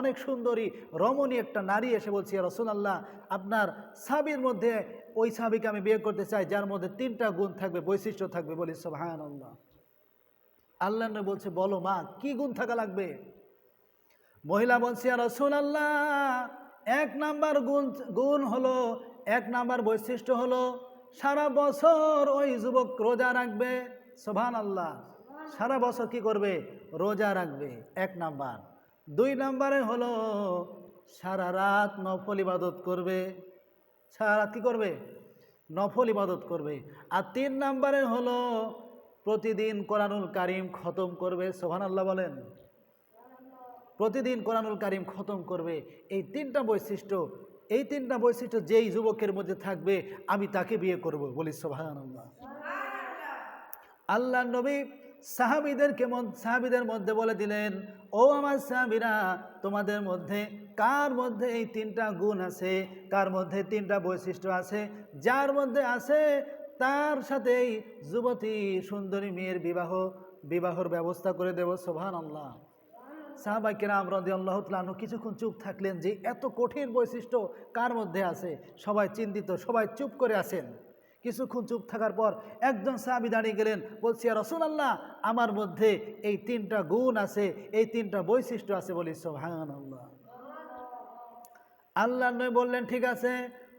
অনেক সুন্দরী রমণী একটা নারী এসে বলছি রসুল আল্লাহ আপনার সাবির মধ্যে ওই সাবিকে আমি বিয়ে করতে চাই, যার মধ্যে তিনটা গুণ থাকবে, বৈশিষ্ট্য থাকবে। বলি সোহান আল্লাহ আল্লাহ বলছে, বলো মা, কি গুণ থাকা লাগবে? মহিলা বলছে রসুল আল্লাহ এক নাম্বার গুণ গুণ হলো, এক নাম্বার বৈশিষ্ট্য হলো, সারা বছর ওই যুবক রোজা রাখবে। সোভান আল্লাহ সারা বছর কি করবে? রোজা রাখবে, এক নাম্বার। দুই নাম্বারে হলো সারা রাত নফল ইবাদত করবে। সারা রাত কী করবে? নফল ইবাদত করবে। আর তিন নাম্বারে হলো প্রতিদিন কোরআনুল কারিম খতম করবে। সোহান আল্লাহ বলেন। প্রতিদিন কোরআনুল কারিম খতম করবে। এই তিনটা বৈশিষ্ট্য এই তিনটা বৈশিষ্ট্য যেই যুবকের মধ্যে থাকবে আমি তাকে বিয়ে করব বলি সোহান আল্লাহ আল্লাহ নবী সাহাবিদেরকে সাহাবিদের মধ্যে বলে দিলেন, ও আমার সাহাবিরা, তোমাদের মধ্যে কার মধ্যে এই তিনটা গুণ আছে? কার মধ্যে তিনটা বৈশিষ্ট্য আছে? যার মধ্যে আছে তার সাথেই যুবতী সুন্দরী মেয়ের বিবাহ, বিবাহর ব্যবস্থা করে দেব। সোভান আল্লাহ সাহাবাই কেরাম রদি আল্লাহ তালু কিছুক্ষণ চুপ থাকলেন যে এত কঠিন বৈশিষ্ট্য কার মধ্যে আছে? সবাই চিন্তিত, সবাই চুপ করে আছেন। কিছুক্ষণ চুপ থাকার পর একজন সাহাবি দাঁড়িয়ে গেলেন। বলছি রসুল আল্লাহ আমার মধ্যে এই তিনটা গুণ আছে, এই তিনটা বৈশিষ্ট্য আছে। বলি সোহান আল্লাহ আল্লাহ নয় বললেন, ঠিক আছে,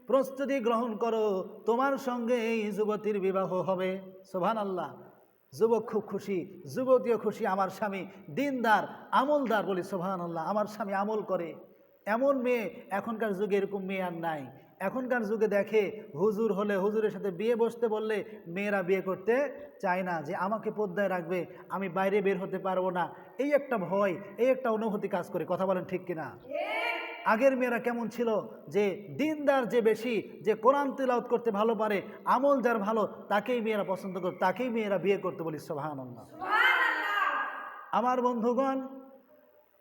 প্রস্তুতি গ্রহণ করো, তোমার সঙ্গে এই যুবতীর বিবাহ হবে। সোভান আল্লাহ যুবক খুব খুশি, যুবতীও খুশি, আমার স্বামী দিনদার, আমলদার। বলি সোভান আল্লাহ আমার স্বামী আমল করে। এমন মেয়ে এখনকার যুগে এরকম মেয়ে আর নাই। এখনকার যুগে দেখে হুজুর হলে হুজুরের সাথে বিয়ে বসতে বললে মেয়েরা বিয়ে করতে চায় না যে আমাকে পদ্মায় রাখবে আমি বাইরে বের হতে পারব না। এই একটা ভয় এই একটা অনুভূতি কাজ করে কথা বলেন ঠিক কিনা? আগের মেয়েরা কেমন ছিল? যে দিনদার যে বেশি যে কোরআন তেলাওত করতে ভালো পারে আমল যার ভালো তাকেই মেয়েরা পছন্দ করে তাকেই মেয়েরা বিয়ে করতে বলি সোহান আমার বন্ধুগণ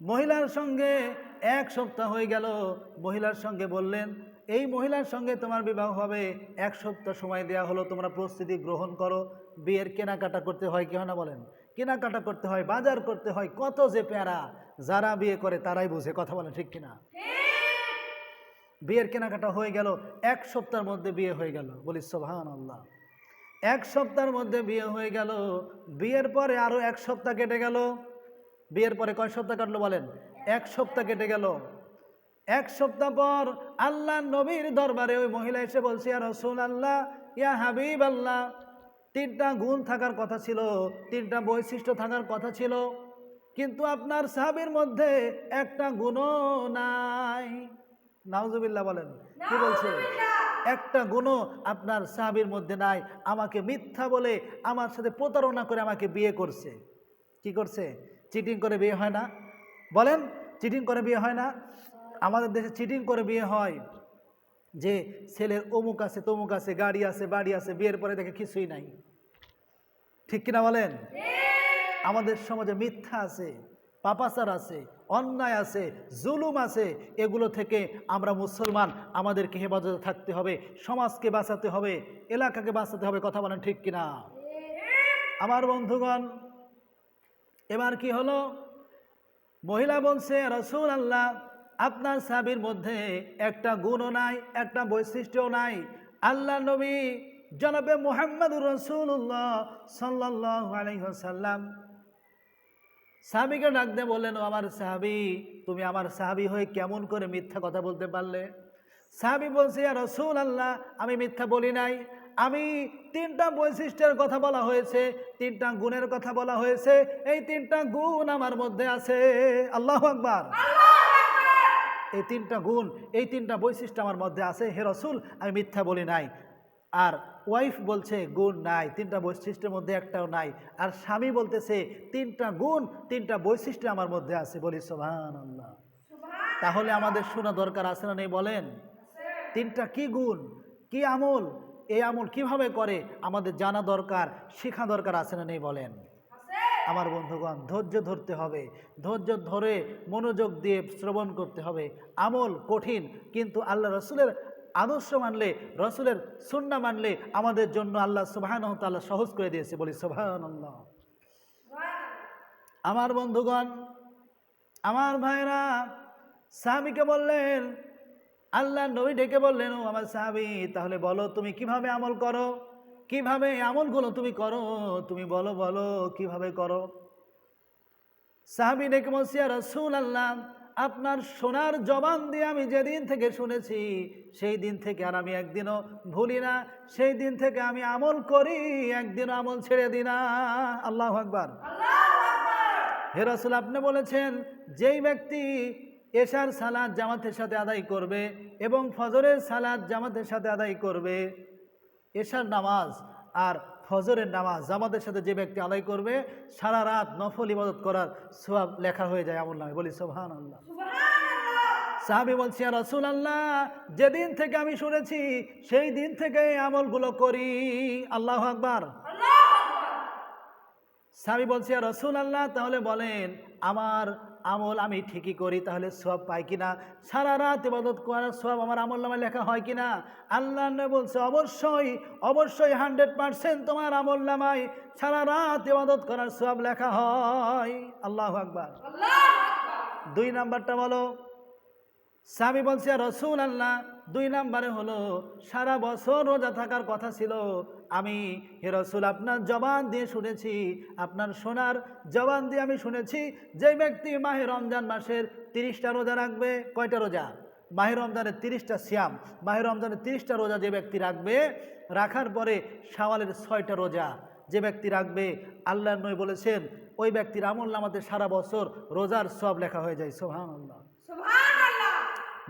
মহিলার সঙ্গে এক সপ্তাহ হয়ে গেল মহিলার সঙ্গে বললেন এই মহিলার সঙ্গে তোমার বিবাহ হবে, এক সপ্তাহ সময় দেওয়া হলো, তোমরা প্রস্তুতি গ্রহণ করো। বিয়ের কেনাকাটা করতে হয়, কি হয় না বলেন? কেনাকাটা করতে হয়, বাজার করতে হয়, কত যে প্যারা, যারা বিয়ে করে তারাই বুঝে, কথা বলেন ঠিক কিনা? বিয়ের কেনাকাটা হয়ে গেল, এক সপ্তাহের মধ্যে বিয়ে হয়ে গেল, বলি সোভান আল্লাহ এক সপ্তাহের মধ্যে বিয়ে হয়ে গেল, বিয়ের পরে আরও এক সপ্তাহ কেটে গেল। বিয়ের পরে কয় সপ্তাহ কাটলো বলেন? এক সপ্তাহ কেটে গেল। এক সপ্তাহ পর আল্লাহ নবীর দরবারে ওই মহিলা এসে বলছে আর রসুল আল্লাহ ইয়া হাবিব আল্লাহ তিনটা গুণ থাকার কথা ছিল তিনটা বৈশিষ্ট্য থাকার কথা ছিল কিন্তু আপনার সাহাবির মধ্যে একটা গুণও নাই। নাউজুবিল্লাহ বলেন কি বলছে? একটা গুণও আপনার সাহাবির মধ্যে নাই আমাকে মিথ্যা বলে আমার সাথে প্রতারণা করে আমাকে বিয়ে করছে। কি করছে? চিটিং করে বিয়ে হয় না? বলেন চিটিং করে বিয়ে হয় না? আমাদের দেশে চিটিং করে বিয়ে হয়। যে ছেলের অমুক আছে তমুক আছে গাড়ি আছে বাড়ি আছে বিয়ের পরে দেখে কিছুই নাই। ঠিক কিনা বলেন? আমাদের সমাজে মিথ্যা আছে পাপাচার আছে অন্যায় আছে জুলুম আছে এগুলো থেকে আমরা মুসলমান আমাদেরকে হেফাজতে থাকতে হবে সমাজকে বাঁচাতে হবে এলাকাকে বাঁচাতে হবে কথা বলেন ঠিক কিনা? আমার বন্ধুগণ এবার কি হলো? মহিলা বলছে রসুল আল্লাহ আপনার সাবির মধ্যে একটা গুণও নাই, একটা বৈশিষ্ট্যও নাই। আল্লাহ নবী জনাবে মোহাম্মদুর রসুল্লাহ সাল্লাহ আলহ্লাম সাহাবিকে ডাক দিয়ে বললেন আমার সাহাবি, তুমি আমার সাহাবি হয়ে কেমন করে মিথ্যা কথা বলতে পারলে? সাহাবি বলছে রসুল আল্লাহ আমি মিথ্যা বলি নাই। আমি তিনটা বৈশিষ্ট্যের কথা বলা হয়েছে, তিনটা গুণের কথা বলা হয়েছে। এই তিনটা গুণ আমার মধ্যে আছে। আল্লাহ আকবার। এই তিনটা গুণ এই তিনটা বৈশিষ্ট্য আমার মধ্যে আছে। হে রসুল আমি মিথ্যা বলি নাই। আর ওয়াইফ বলছে গুণ নাই। তিনটা বৈশিষ্ট্যের মধ্যে একটাও নাই। আর স্বামী বলতেছে তিনটা গুণ তিনটা বৈশিষ্ট্য আমার মধ্যে আছে। বলি সোভান আল্লাহ তাহলে আমাদের শোনা দরকার আছে না নেই বলেন? তিনটা কি গুণ কি আমল এই আমল কীভাবে করে আমাদের জানা দরকার শেখা দরকার আছে না নেই বলেন? আমার বন্ধুগণ, ধৈর্য ধরতে হবে। ধৈর্য ধরে মনোযোগ দিয়ে শ্রবণ করতে হবে। আমল কঠিন, কিন্তু আল্লাহ রসুলের আদর্শ মানলে, রসুলের সুন্না মানলে আমাদের জন্য আল্লাহ সুবাহান তাল্লাহ সহজ করে দিয়েছে। বলি সুবাহান আমার বন্ধুগণ, আমার ভাইরা স্বামীকে বললেন আল্লাহ নবী ডেকে বললেন, ও আমার স্বামী তাহলে বলো তুমি কীভাবে আমল করো? কীভাবে আমলগুলো তুমি করো? তুমি বলো বলো, কীভাবে করো? সাহাবি ডেকে বলছি রসুল আল্লাহ আপনার সোনার জবান দিয়ে আমি যেদিন থেকে শুনেছি, সেই দিন থেকে আর আমি একদিনও ভুলি না। সেই দিন থেকে আমি আমল করি, একদিনও আমল ছেড়ে দিই না। আল্লাহ আকবার। হে রসুল, আপনি বলেছেন, যেই ব্যক্তি এশার সালাদ জামাতের সাথে আদায় করবে এবং ফজরের সালাদ জামাতের সাথে আদায় করবে এশার নামাজ আর ফজরের নামাজ জামাতের সাথে যে ব্যক্তি আদায় করবে সারা রাত নফল ইবাদত করার সব লেখা হয়ে যায় আমল নামে বলি সোহান আল্লাহ সাহাবি বলছি রসুল আল্লাহ যেদিন থেকে আমি শুনেছি সেই দিন থেকে আমলগুলো করি। আল্লাহ আকবার। সাহাবি বলছি রসুল আল্লাহ তাহলে বলেন আমার আমল আমি ঠিকই করি, তাহলে সব পাই কিনা? সারা রাত ইবাদত করার সব আমার আমল নামে লেখা হয় কিনা? আল্লাহ বলছে, অবশ্যই অবশ্যই হান্ড্রেড পার্সেন্ট তোমার আমল নামায় সারা রাত ইবাদত করার সব লেখা হয়। আল্লাহ আকবার। দুই নাম্বারটা বলো। সাবি বলছে রসুল আল্লাহ দুই নাম্বারে হলো, সারা বছর রোজা থাকার কথা ছিল আমি হে রসুল, আপনার জবান দিয়ে শুনেছি, আপনার সোনার জবান দিয়ে আমি শুনেছি যে ব্যক্তি মাহে রমজান মাসের তিরিশটা রোজা রাখবে, কয়টা রোজা? মাহে রমজানের তিরিশটা শ্যাম মাহে রমজানের তিরিশটা রোজা যে ব্যক্তি রাখবে, রাখার পরে শাওয়ালের ছয়টা রোজা যে ব্যক্তি রাখবে আল্লাহ নই বলেছেন, ওই ব্যক্তির আমল নামাতে সারা বছর রোজার সব লেখা হয়ে যায় সোহান আল্লাহ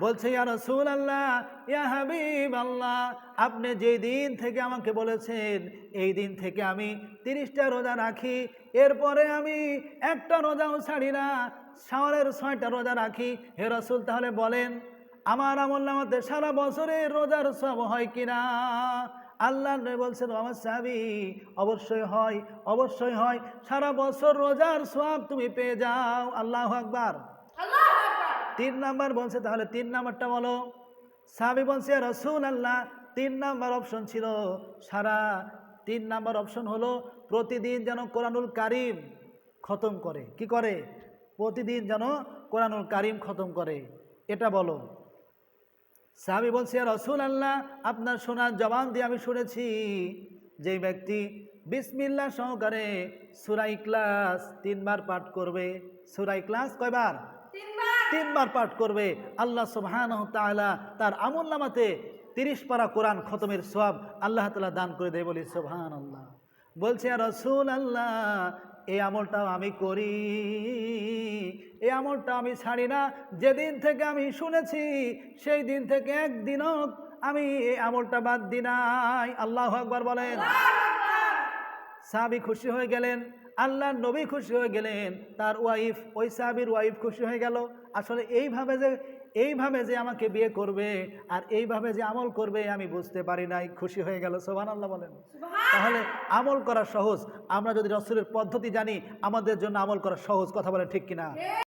বলছে, ইয়া রসুল আল্লাহ ইয়া হাবিব আল্লাহ আপনি যেই দিন থেকে আমাকে বলেছেন, এই দিন থেকে আমি তিরিশটা রোজা রাখি, এরপরে আমি একটা রোজাও ছাড়ি না সাওয়ালের ছয়টা রোজা রাখি। হে রসুল, তাহলে বলেন, আমার আমল নামাতে সারা বছরের রোজার সব হয় কিনা আল্লাহ নবী বলছেন আমার সাবি অবশ্যই হয় অবশ্যই হয়। সারা বছর রোজার সব তুমি পেয়ে যাও, আল্লাহ আকবার। তিন নাম্বার বলছে, তাহলে তিন নাম্বারটা বলো। সাবি বলছে রসুল আল্লাহ তিন নাম্বার অপশন ছিল। সারা তিন নাম্বার অপশন হলো, প্রতিদিন যেন কোরআনুল কারিম খতম করে। কি করে? প্রতিদিন যেন কোরআনুল কারিম খতম করে। এটা বলো। সাহাবি বলছে রসুল আল্লাহ আপনার শোনার জবান দিয়ে আমি শুনেছি যে ব্যক্তি বিসমিল্লা সহকারে সুরাই ক্লাস তিনবার পাঠ করবে। সুরাই ক্লাস কয়বার? তিনবার পাঠ করবে আল্লাহ সুবহান তার আমল নামাতে তিরিশ পারা কোরআন খতমের সব আল্লাহ তালা দান করে দেয় বলি সুবহান আল্লাহ বলছে রসুল আল্লাহ এই আমলটাও আমি করি। এই আমলটা আমি ছাড়ি না। যেদিন থেকে আমি শুনেছি সেই দিন থেকে একদিনও আমি এই আমলটা বাদ দি নাই। আল্লাহ আকবার বলেন। সাহাবি খুশি হয়ে গেলেন। আল্লাহ নবী খুশি হয়ে গেলেন তার ওয়াইফ ওই সাহাবির ওয়াইফ খুশি হয়ে গেল। আসলে এইভাবে যে এইভাবে যে আমাকে বিয়ে করবে আর এইভাবে যে আমল করবে আমি বুঝতে পারি নাই খুশি হয়ে গেল। সোহান আল্লাহ বলেন তাহলে আমল করা সহজ। আমরা যদি রসুলের পদ্ধতি জানি আমাদের জন্য আমল করা সহজ। কথা বলে ঠিক কিনা?